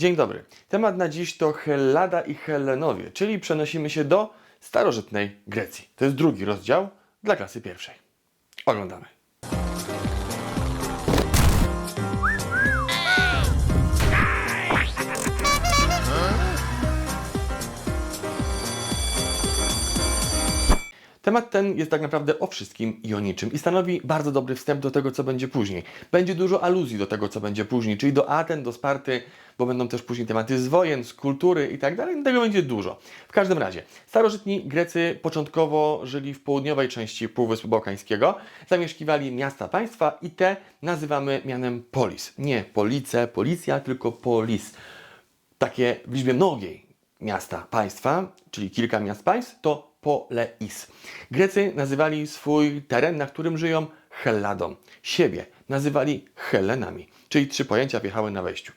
Dzień dobry. Temat na dziś to Hellada i Hellenowie, czyli przenosimy się do starożytnej Grecji. To jest drugi rozdział dla klasy pierwszej. Oglądamy. Temat ten jest tak naprawdę o wszystkim i o niczym i stanowi bardzo dobry wstęp do tego, co będzie później. Będzie dużo aluzji do tego, co będzie później, czyli do Aten, do Sparty, bo będą też później tematy z wojen, z kultury i tak dalej. Tego będzie dużo. W każdym razie, starożytni Grecy początkowo żyli w południowej części Półwyspu Bałkańskiego, zamieszkiwali miasta, państwa i te nazywamy mianem polis. Nie police, policja, tylko polis takie w liczbie mnogiej miasta, państwa, czyli kilka miast państw, to poleis. Grecy nazywali swój teren, na którym żyją, Helladą. Siebie nazywali Helenami, czyli trzy pojęcia wjechały na wejściu.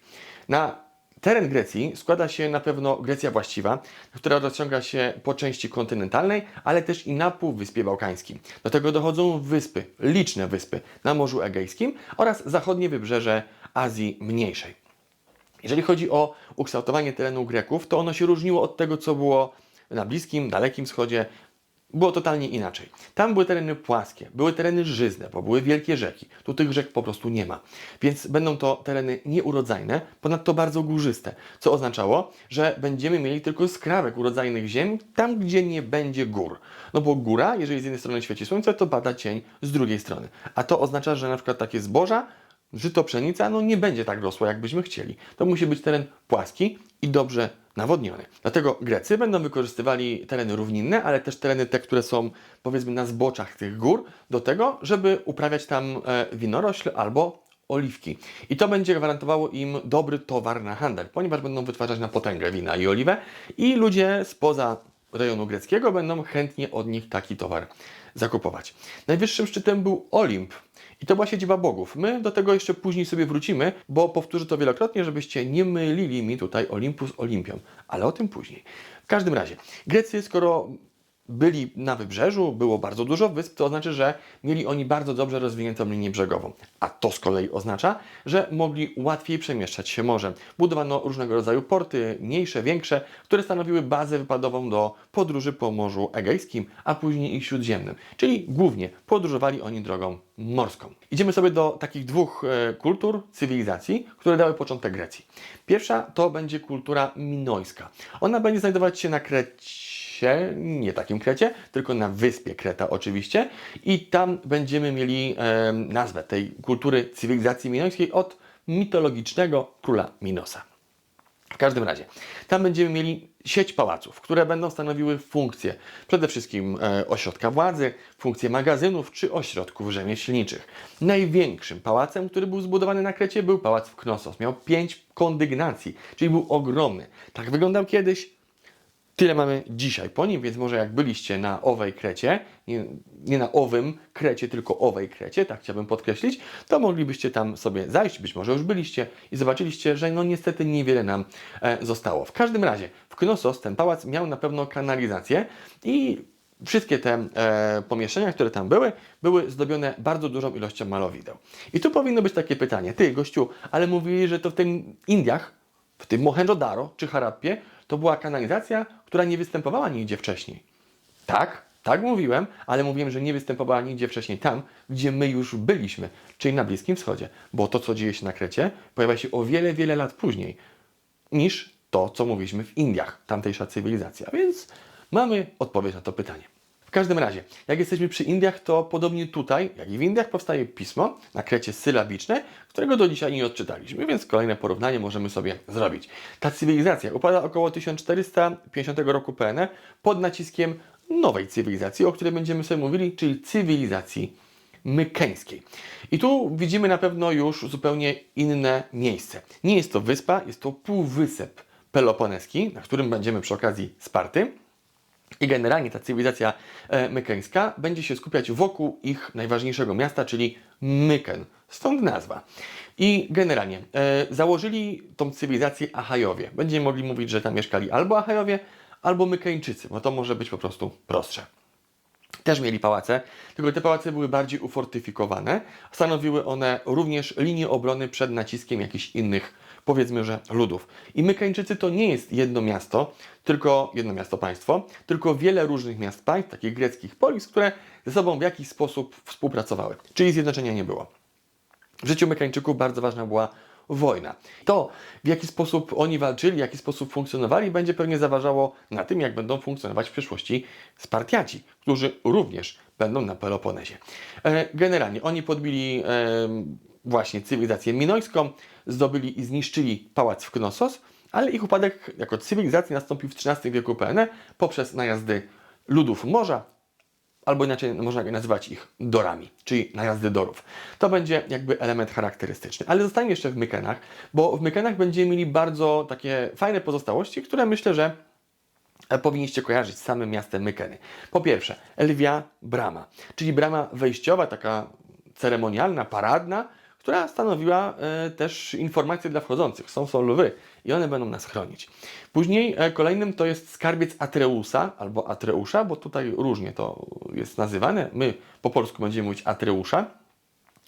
Na teren Grecji składa się na pewno Grecja właściwa, która rozciąga się po części kontynentalnej, ale też i na Półwyspie Bałkańskim. Do tego dochodzą wyspy, liczne wyspy na Morzu Egejskim oraz zachodnie wybrzeże Azji Mniejszej. Jeżeli chodzi o ukształtowanie terenu Greków, to ono się różniło od tego, co było na Bliskim, Dalekim Wschodzie. Było totalnie inaczej. Tam były tereny płaskie, były tereny żyzne, bo były wielkie rzeki. Tu tych rzek po prostu nie ma. Więc będą to tereny nieurodzajne, ponadto bardzo górzyste, co oznaczało, że będziemy mieli tylko skrawek urodzajnych ziem tam, gdzie nie będzie gór. No bo góra, jeżeli z jednej strony świeci słońce, to pada cień z drugiej strony. A to oznacza, że na przykład takie zboża żyto, pszenica, no nie będzie tak rosło, jakbyśmy chcieli. To musi być teren płaski i dobrze nawodniony. Dlatego Grecy będą wykorzystywali tereny równinne, ale też tereny te, które są powiedzmy na zboczach tych gór, do tego, żeby uprawiać tam e, winorośl albo oliwki. I to będzie gwarantowało im dobry towar na handel, ponieważ będą wytwarzać na potęgę wina i oliwę i ludzie spoza rejonu greckiego będą chętnie od nich taki towar zakupować. Najwyższym szczytem był Olimp. I to była siedziba bogów. My do tego jeszcze później sobie wrócimy, bo powtórzę to wielokrotnie, żebyście nie mylili mi tutaj Olimpu z Olimpią, ale o tym później. W każdym razie, Grecy, skoro byli na wybrzeżu, było bardzo dużo wysp, to oznacza, że mieli oni bardzo dobrze rozwiniętą linię brzegową. A to z kolei oznacza, że mogli łatwiej przemieszczać się morzem. Budowano różnego rodzaju porty, mniejsze, większe, które stanowiły bazę wypadową do podróży po Morzu Egejskim, a później i Śródziemnym. Czyli głównie podróżowali oni drogą morską. Idziemy sobie do takich dwóch e, kultur, cywilizacji, które dały początek Grecji. Pierwsza to będzie kultura minojska. Ona będzie znajdować się na Krecie, nie takim Krecie, tylko na wyspie Kreta oczywiście. I tam będziemy mieli e, nazwę tej kultury cywilizacji minojskiej od mitologicznego króla Minosa. W każdym razie, tam będziemy mieli sieć pałaców, które będą stanowiły funkcje przede wszystkim e, ośrodka władzy, funkcje magazynów czy ośrodków rzemieślniczych. Największym pałacem, który był zbudowany na Krecie, był pałac w Knossos. Miał pięć kondygnacji, czyli był ogromny. Tak wyglądał kiedyś, Tyle mamy dzisiaj po nim, więc może jak byliście na owej krecie, nie, nie, na owym krecie, tylko owej krecie, tak chciałbym podkreślić, to moglibyście tam sobie zajść, być może już byliście i zobaczyliście, że no niestety niewiele nam e, zostało. W każdym razie w Knossos ten pałac miał na pewno kanalizację i wszystkie te e, pomieszczenia, które tam były, były zdobione bardzo dużą ilością malowideł. I tu powinno być takie pytanie, ty gościu, ale mówili, że to w tym Indiach, w tym Mohenjo-Daro czy Harappie, to była kanalizacja, która nie występowała nigdzie wcześniej. Tak, tak mówiłem, ale mówiłem, że nie występowała nigdzie wcześniej tam, gdzie my już byliśmy, czyli na Bliskim Wschodzie. Bo to, co dzieje się na Krecie, pojawia się o wiele, wiele lat później niż to, co mówiliśmy w Indiach, tamtejsza cywilizacja. Więc mamy odpowiedź na to pytanie. Każdym razie, jak jesteśmy przy Indiach, to podobnie tutaj, jak i w Indiach, powstaje pismo na krecie sylabiczne, którego do dzisiaj nie odczytaliśmy, więc kolejne porównanie możemy sobie zrobić. Ta cywilizacja upada około 1450 roku PNE pod naciskiem nowej cywilizacji, o której będziemy sobie mówili, czyli cywilizacji mykeńskiej. I tu widzimy na pewno już zupełnie inne miejsce. Nie jest to wyspa, jest to półwysep peloponeski, na którym będziemy przy okazji Sparty. I generalnie ta cywilizacja e, mykeńska będzie się skupiać wokół ich najważniejszego miasta, czyli Myken. Stąd nazwa. I generalnie e, założyli tą cywilizację Achajowie. Będziemy mogli mówić, że tam mieszkali albo Achajowie, albo Mykeńczycy, bo to może być po prostu prostsze. Też mieli pałace, tylko te pałace były bardziej ufortyfikowane. Stanowiły one również linię obrony przed naciskiem jakichś innych powiedzmy, że ludów. I Mykańczycy to nie jest jedno miasto, tylko jedno miasto państwo, tylko wiele różnych miast państw, takich greckich polis, które ze sobą w jakiś sposób współpracowały. Czyli zjednoczenia nie było. W życiu Mykańczyków bardzo ważna była wojna. To, w jaki sposób oni walczyli, w jaki sposób funkcjonowali, będzie pewnie zaważało na tym, jak będą funkcjonować w przyszłości Spartiaci, którzy również będą na Peloponezie. E, Generalnie oni podbili właśnie cywilizację minojską, zdobyli i zniszczyli pałac w Knossos, ale ich upadek jako cywilizacji nastąpił w XIII wieku PN poprzez najazdy ludów morza, albo inaczej można nazywać ich dorami, czyli najazdy dorów. To będzie jakby element charakterystyczny. Ale zostańmy jeszcze w Mykenach, bo w Mykenach będziemy mieli bardzo takie fajne pozostałości, które myślę, że powinniście kojarzyć z samym miastem Mykeny. Po pierwsze, Elwia Brama, czyli brama wejściowa, taka ceremonialna, paradna, która stanowiła e, też informacje dla wchodzących. Są, są lwy i one będą nas chronić. Później e, kolejnym to jest skarbiec Atreusa albo Atreusza, bo tutaj różnie to jest nazywane. My po polsku będziemy mówić Atreusza,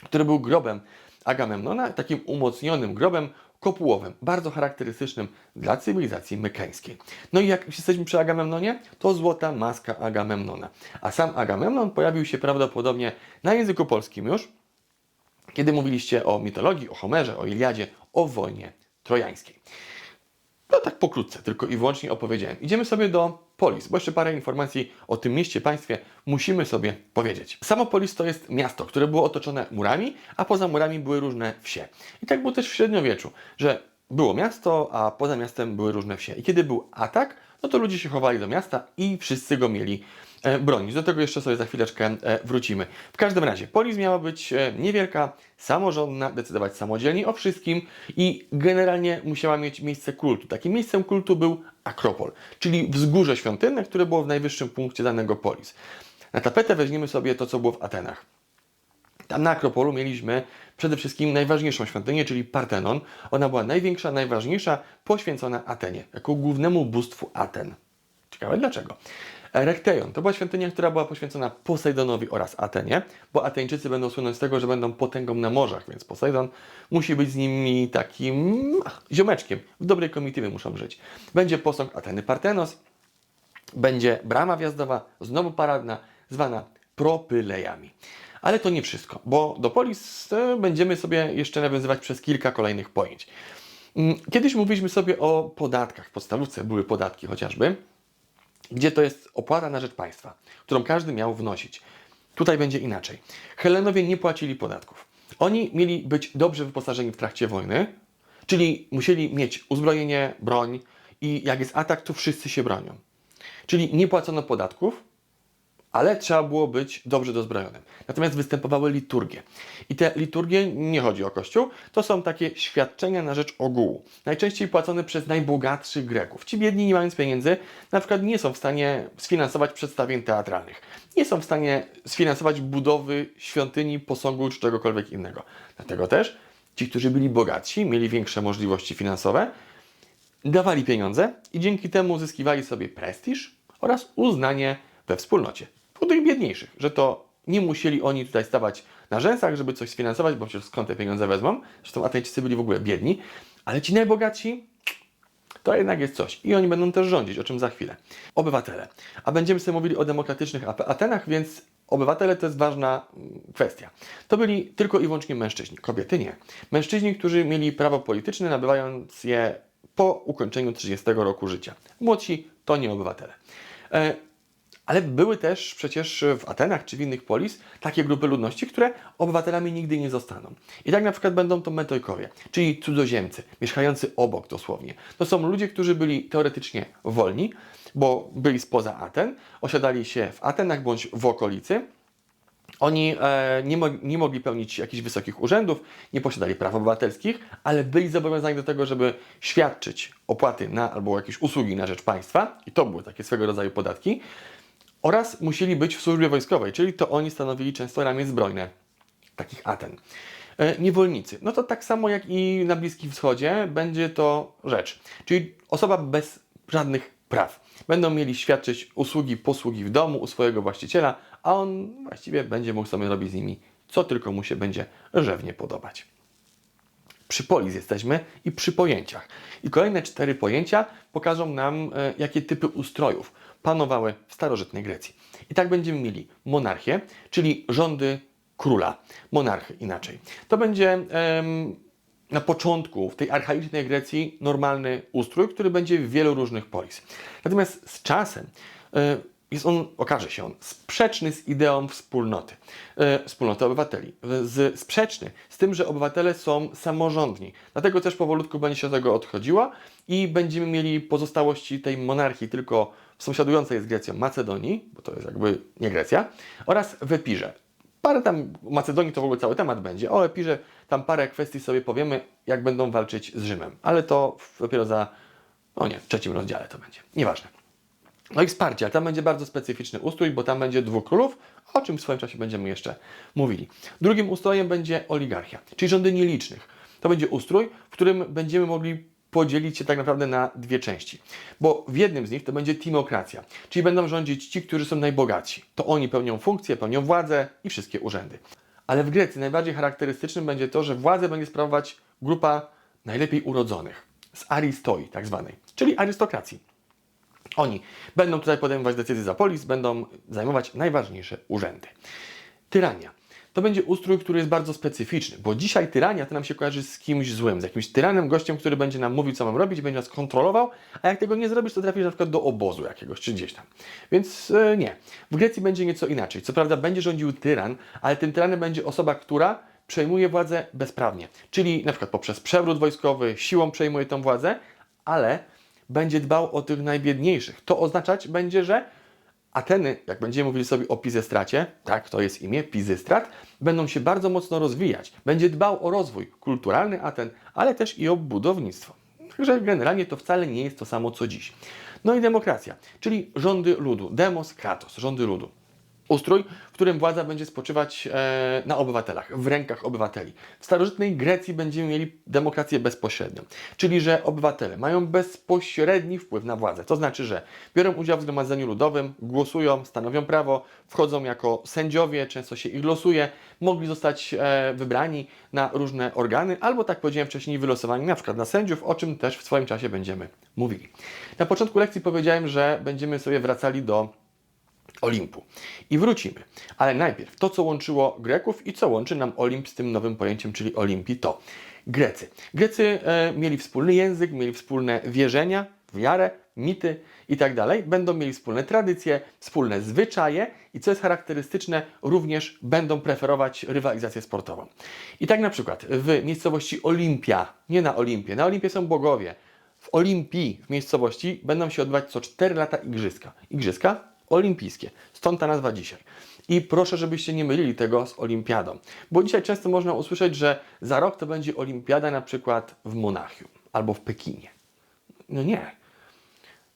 który był grobem Agamemnona, takim umocnionym grobem kopułowym, bardzo charakterystycznym dla cywilizacji mykeńskiej. No i jak jesteśmy przy Agamemnonie, to złota maska Agamemnona. A sam Agamemnon pojawił się prawdopodobnie na języku polskim już, kiedy mówiliście o mitologii, o Homerze, o Iliadzie, o wojnie trojańskiej. No tak pokrótce, tylko i wyłącznie opowiedziałem. Idziemy sobie do Polis, bo jeszcze parę informacji o tym mieście, państwie musimy sobie powiedzieć. Samo Polis to jest miasto, które było otoczone murami, a poza murami były różne wsie. I tak było też w średniowieczu, że było miasto, a poza miastem były różne wsie. I kiedy był atak, no to ludzie się chowali do miasta i wszyscy go mieli bronić. Do tego jeszcze sobie za chwileczkę e, wrócimy. W każdym razie, polis miała być e, niewielka, samorządna, decydować samodzielnie o wszystkim i generalnie musiała mieć miejsce kultu. Takim miejscem kultu był Akropol, czyli wzgórze świątynne, które było w najwyższym punkcie danego polis. Na tapetę weźmiemy sobie to, co było w Atenach. Tam na Akropolu mieliśmy przede wszystkim najważniejszą świątynię, czyli Partenon. Ona była największa, najważniejsza, poświęcona Atenie, jako głównemu bóstwu Aten. Ciekawe dlaczego. Erekteion to była świątynia, która była poświęcona Posejdonowi oraz Atenie, bo Ateńczycy będą słynąć z tego, że będą potęgą na morzach, więc Posejdon musi być z nimi takim ach, ziomeczkiem. W dobrej komitywie muszą żyć. Będzie posąg Ateny Partenos, będzie brama wjazdowa, znowu paradna, zwana propylejami. Ale to nie wszystko, bo do polis e, będziemy sobie jeszcze nawiązywać przez kilka kolejnych pojęć. Mm, Kiedyś mówiliśmy sobie o podatkach. W podstawówce były podatki chociażby, gdzie to jest opłata na rzecz państwa, którą każdy miał wnosić. Tutaj będzie inaczej. Helenowie nie płacili podatków. Oni mieli być dobrze wyposażeni w trakcie wojny, czyli musieli mieć uzbrojenie, broń i jak jest atak, to wszyscy się bronią. Czyli nie płacono podatków, ale trzeba było być dobrze dozbrojonym. Natomiast występowały liturgie. I te liturgie, nie chodzi o Kościół, to są takie świadczenia na rzecz ogółu. Najczęściej płacone przez najbogatszych Greków. Ci biedni, nie mając pieniędzy, na przykład nie są w stanie sfinansować przedstawień teatralnych. Nie są w stanie sfinansować budowy świątyni, posągu czy czegokolwiek innego. Dlatego też ci, którzy byli bogatsi, mieli większe możliwości finansowe, dawali pieniądze i dzięki temu uzyskiwali sobie prestiż oraz uznanie we wspólnocie. U tych biedniejszych, że to nie musieli oni tutaj stawać na rzęsach, żeby coś sfinansować, bo przecież skąd te pieniądze wezmą. Zresztą Ateńczycy byli w ogóle biedni, ale ci najbogatsi to jednak jest coś. I oni będą też rządzić, o czym za chwilę. Obywatele. A będziemy sobie mówili o demokratycznych Atenach, więc obywatele to jest ważna mm, kwestia. To byli tylko i wyłącznie mężczyźni, kobiety nie. Mężczyźni, którzy mieli prawo polityczne, nabywając je po ukończeniu 30 roku życia. Młodsi to nie obywatele. Ale były też przecież w Atenach czy w innych polis takie grupy ludności, które obywatelami nigdy nie zostaną. I tak na przykład będą to metojkowie, czyli cudzoziemcy, mieszkający obok dosłownie. To są ludzie, którzy byli teoretycznie wolni, bo byli spoza Aten, osiadali się w Atenach bądź w okolicy. Oni e, nie, mo- nie mogli pełnić jakichś wysokich urzędów, nie posiadali praw obywatelskich, ale byli zobowiązani do tego, żeby świadczyć opłaty na albo jakieś usługi na rzecz państwa, i to były takie swego rodzaju podatki, oraz musieli być w służbie wojskowej, czyli to oni stanowili często ramię zbrojne takich Aten. E, Niewolnicy. No to tak samo jak i na Bliskim Wschodzie będzie to rzecz, czyli osoba bez żadnych praw. Będą mieli świadczyć usługi, posługi w domu u swojego właściciela, a on właściwie będzie mógł sobie robić z nimi co tylko mu się będzie rzewnie podobać. przy polis jesteśmy i przy pojęciach. I kolejne cztery pojęcia pokażą nam, e, jakie typy ustrojów panowały w starożytnej Grecji. I tak będziemy mieli monarchię, czyli rządy króla, monarchy inaczej. To będzie em, na początku w tej archaicznej Grecji normalny ustrój, który będzie w wielu różnych polis. Natomiast z czasem e, jest on, okaże się on, sprzeczny z ideą wspólnoty, e, wspólnoty obywateli. Z, sprzeczny z tym, że obywatele są samorządni. Dlatego też powolutku będzie się od tego odchodziło i będziemy mieli pozostałości tej monarchii tylko sąsiadującej z Grecją Macedonii, bo to jest jakby nie Grecja, oraz w Epirze. Parę tam, Macedonii to w ogóle cały temat będzie, o Epirze tam parę kwestii sobie powiemy, jak będą walczyć z Rzymem. Ale to dopiero za, o nie, w trzecim rozdziale to będzie. Nieważne. No i wsparcie, ale tam będzie bardzo specyficzny ustrój, bo tam będzie dwóch królów, o czym w swoim czasie będziemy jeszcze mówili. Drugim ustrojem będzie oligarchia, czyli rządy nielicznych. To będzie ustrój, w którym będziemy mogli podzielić się tak naprawdę na dwie części. Bo w jednym z nich to będzie timokracja, czyli będą rządzić ci, którzy są najbogatsi. To oni pełnią funkcje, pełnią władzę i wszystkie urzędy. Ale w Grecji najbardziej charakterystycznym będzie to, że władzę będzie sprawować grupa najlepiej urodzonych, z aristoi tak zwanej, czyli arystokracji. Oni będą tutaj podejmować decyzje za polis, będą zajmować najważniejsze urzędy. Tyrania. To będzie ustrój, który jest bardzo specyficzny, bo dzisiaj tyrania to nam się kojarzy z kimś złym, z jakimś tyranem, gościem, który będzie nam mówił, co mam robić, będzie nas kontrolował, a jak tego nie zrobisz, to trafisz na przykład do obozu jakiegoś, czy gdzieś tam. Więc e, nie. W Grecji będzie nieco inaczej. Co prawda będzie rządził tyran, ale tym tyranem będzie osoba, która przejmuje władzę bezprawnie. Czyli na przykład poprzez przewrót wojskowy, siłą przejmuje tą władzę, ale będzie dbał o tych najbiedniejszych. To oznaczać będzie, że Ateny, jak będziemy mówili sobie o Pizestracie, tak, to jest imię, Pizystrat, będą się bardzo mocno rozwijać. Będzie dbał o rozwój kulturalny Aten, ale też i o budownictwo. Także generalnie to wcale nie jest to samo co dziś. No i demokracja, czyli rządy ludu, demos, kratos, rządy ludu. Ustrój, w którym władza będzie spoczywać e, na obywatelach, w rękach obywateli. W starożytnej Grecji będziemy mieli demokrację bezpośrednią, czyli że obywatele mają bezpośredni wpływ na władzę. To znaczy, że biorą udział w zgromadzeniu ludowym, głosują, stanowią prawo, wchodzą jako sędziowie, często się ich losuje, mogli zostać e, wybrani na różne organy, albo tak powiedziałem wcześniej, wylosowani na przykład na sędziów, o czym też w swoim czasie będziemy mówili. Na początku lekcji powiedziałem, że będziemy sobie wracali do Olimpu. I wrócimy. Ale najpierw to, co łączyło Greków i co łączy nam Olimp z tym nowym pojęciem, czyli Olimpii, to Grecy. Grecy e, mieli wspólny język, mieli wspólne wierzenia, wiarę, mity i tak dalej. Będą mieli wspólne tradycje, wspólne zwyczaje i co jest charakterystyczne, również będą preferować rywalizację sportową. I tak na przykład w miejscowości Olimpia, nie na Olimpie, na Olimpie są bogowie. W Olimpii, w miejscowości, będą się odbywać co 4 lata igrzyska. Igrzyska olimpijskie. Stąd ta nazwa dzisiaj. I proszę, żebyście nie mylili tego z olimpiadą. Bo dzisiaj często można usłyszeć, że za rok to będzie olimpiada na przykład w Monachium albo w Pekinie. No nie.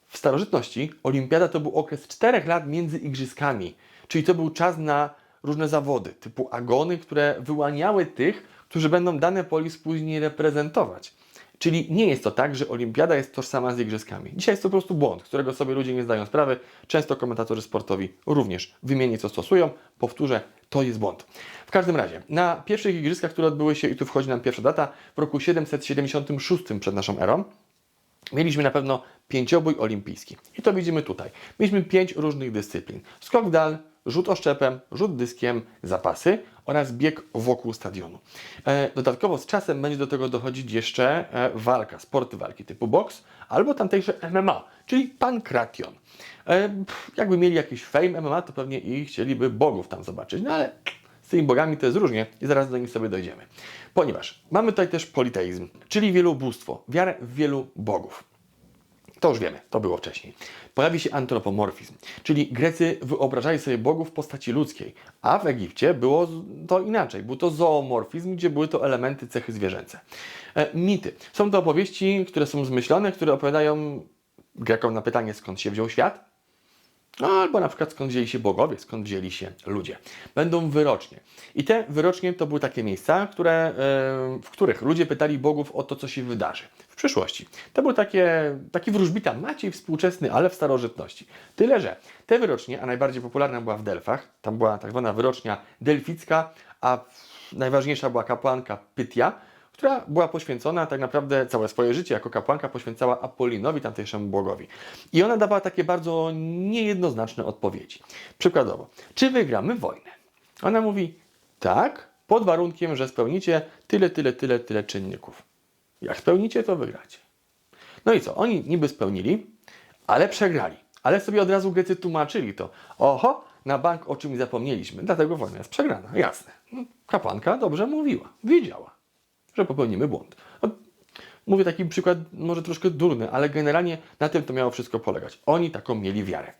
W starożytności olimpiada to był okres czterech lat między igrzyskami. Czyli to był czas na różne zawody, typu agony, które wyłaniały tych, którzy będą dane polis później reprezentować. Czyli nie jest to tak, że olimpiada jest tożsama z igrzyskami. Dzisiaj jest to po prostu błąd, którego sobie ludzie nie zdają sprawy. Często komentatorzy sportowi również wymienię, co stosują. Powtórzę, to jest błąd. W każdym razie, na pierwszych igrzyskach, które odbyły się, i tu wchodzi nam pierwsza data, w roku 776 przed naszą erą, Mieliśmy na pewno pięciobój olimpijski. I to widzimy tutaj. Mieliśmy pięć różnych dyscyplin. Skok dal, rzut oszczepem, rzut dyskiem, zapasy oraz bieg wokół stadionu. E, dodatkowo z czasem będzie do tego dochodzić jeszcze e, walka, sporty walki typu boks albo tamtejsze MMA, czyli pankration. E, jakby mieli jakiś fame MMA, to pewnie i chcieliby bogów tam zobaczyć, no ale z tymi bogami to jest różnie i zaraz do nich sobie dojdziemy. Ponieważ mamy tutaj też politeizm, czyli wielobóstwo, wiarę w wielu bogów. To już wiemy, to było wcześniej. Pojawi się antropomorfizm, czyli Grecy wyobrażali sobie bogów w postaci ludzkiej, a w Egipcie było to inaczej. Był to zoomorfizm, gdzie były to elementy, cechy zwierzęce. E, mity. Są to opowieści, które są zmyślone, które opowiadają Grekom na pytanie, skąd się wziął świat, no, albo na przykład skąd wzięli się bogowie, skąd wzięli się ludzie. Będą wyrocznie. I te wyrocznie to były takie miejsca, które, w których ludzie pytali bogów o to, co się wydarzy w przyszłości. To był takie, taki wróżbita Maciej współczesny, ale w starożytności. Tyle, że te wyrocznie, a najbardziej popularna była w Delfach, tam była tak zwana wyrocznia delficka, a najważniejsza była kapłanka Pytia, która była poświęcona tak naprawdę całe swoje życie jako kapłanka poświęcała Apollinowi, tamtejszemu bogowi. I ona dawała takie bardzo niejednoznaczne odpowiedzi. Przykładowo, czy wygramy wojnę? Ona mówi tak, pod warunkiem, że spełnicie tyle, tyle, tyle, tyle czynników. Jak spełnicie, to wygracie. No i co? Oni niby spełnili, ale przegrali. Ale sobie od razu Grecy tłumaczyli to. Oho, na bank o czymś zapomnieliśmy, dlatego wojna jest przegrana. Jasne. Kapłanka dobrze mówiła, wiedziała, że popełnimy błąd. No, mówię taki przykład, może troszkę durny, ale generalnie na tym to miało wszystko polegać. Oni taką mieli wiarę.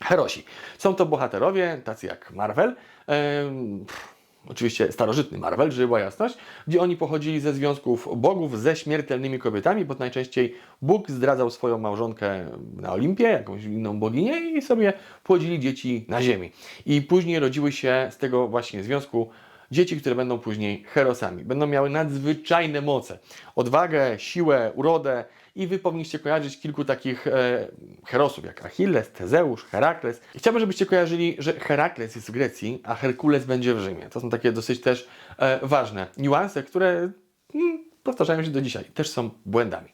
Herosi. Są to bohaterowie, tacy jak Marvel. em, pff, Oczywiście starożytny Marvel, żeby była jasność, gdzie oni pochodzili ze związków bogów ze śmiertelnymi kobietami, bo najczęściej Bóg zdradzał swoją małżonkę na Olimpie, jakąś inną boginię i sobie płodzili dzieci na ziemi. I później rodziły się z tego właśnie związku dzieci, które będą później herosami. Będą miały nadzwyczajne moce, odwagę, siłę, urodę i wy powinniście kojarzyć kilku takich e, herosów, jak Achilles, Tezeusz, Herakles. I chciałbym, żebyście kojarzyli, że Herakles jest w Grecji, a Herkules będzie w Rzymie. To są takie dosyć też e, ważne niuanse, które mm, powtarzają się do dzisiaj. Też są błędami.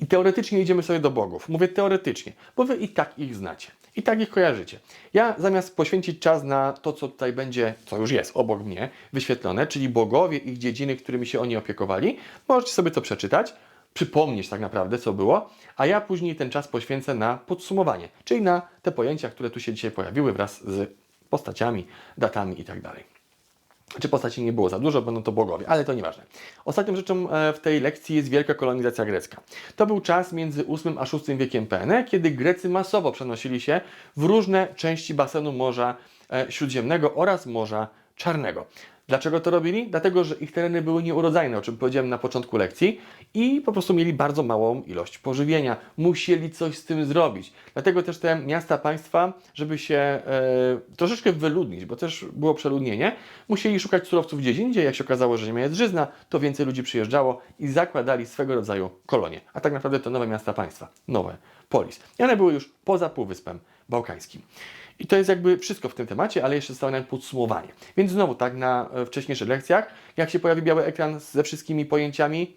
I teoretycznie idziemy sobie do bogów. Mówię teoretycznie, bo wy i tak ich znacie. I tak ich kojarzycie. Ja zamiast poświęcić czas na to, co tutaj będzie, co już jest obok mnie, wyświetlone, czyli bogowie, ich dziedziny, którymi się oni opiekowali, możecie sobie to przeczytać, przypomnieć tak naprawdę, co było, a ja później ten czas poświęcę na podsumowanie, czyli na te pojęcia, które tu się dzisiaj pojawiły wraz z postaciami, datami i tak. Czy postaci nie było za dużo, będą to bogowie, ale to nieważne. Ostatnią rzeczą e, w tej lekcji jest wielka kolonizacja grecka. To był czas między VIII a VI wiekiem PN, kiedy Grecy masowo przenosili się w różne części basenu Morza e, Śródziemnego oraz Morza Czarnego. Dlaczego to robili? Dlatego, że ich tereny były nieurodzajne, o czym powiedziałem na początku lekcji, i po prostu mieli bardzo małą ilość pożywienia. Musieli coś z tym zrobić. Dlatego też te miasta, państwa, żeby się e, troszeczkę wyludnić, bo też było przeludnienie, musieli szukać surowców gdzieś indziej. Jak się okazało, że ziemia jest żyzna, to więcej ludzi przyjeżdżało i zakładali swego rodzaju kolonie. A tak naprawdę to nowe miasta, państwa, nowe polis. I one były już poza Półwyspem Bałkańskim. I to jest jakby wszystko w tym temacie, ale jeszcze zostało nam podsumowanie. Więc znowu, tak na e, wcześniejszych lekcjach, jak się pojawi biały ekran ze wszystkimi pojęciami,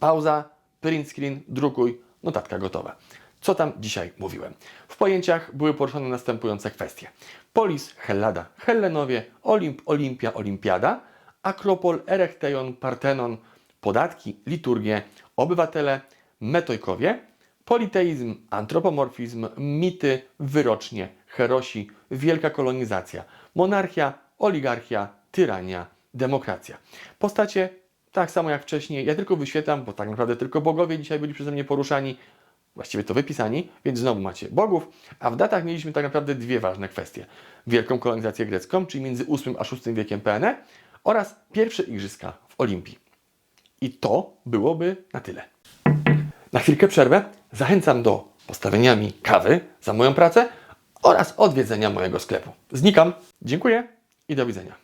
pauza, print screen, drukuj, notatka gotowa. Co tam dzisiaj mówiłem? W pojęciach były poruszone następujące kwestie. Polis, Hellada, Hellenowie, Olimp, Olimpia, Olimpiada, Akropol, Erechteion, Partenon, podatki, liturgie, obywatele, metojkowie, politeizm, antropomorfizm, mity, wyrocznie, herosi, wielka kolonizacja, monarchia, oligarchia, tyrania, demokracja. Postacie tak samo jak wcześniej, ja tylko wyświetlam, bo tak naprawdę tylko bogowie dzisiaj byli przeze mnie poruszani, właściwie to wypisani, więc znowu macie bogów, a w datach mieliśmy tak naprawdę dwie ważne kwestie. Wielką kolonizację grecką, czyli między VIII a VI wiekiem PN oraz pierwsze igrzyska w Olimpii. I to byłoby na tyle. Na chwilkę przerwę zachęcam do postawienia mi kawy za moją pracę oraz odwiedzenia mojego sklepu. Znikam. Dziękuję i do widzenia.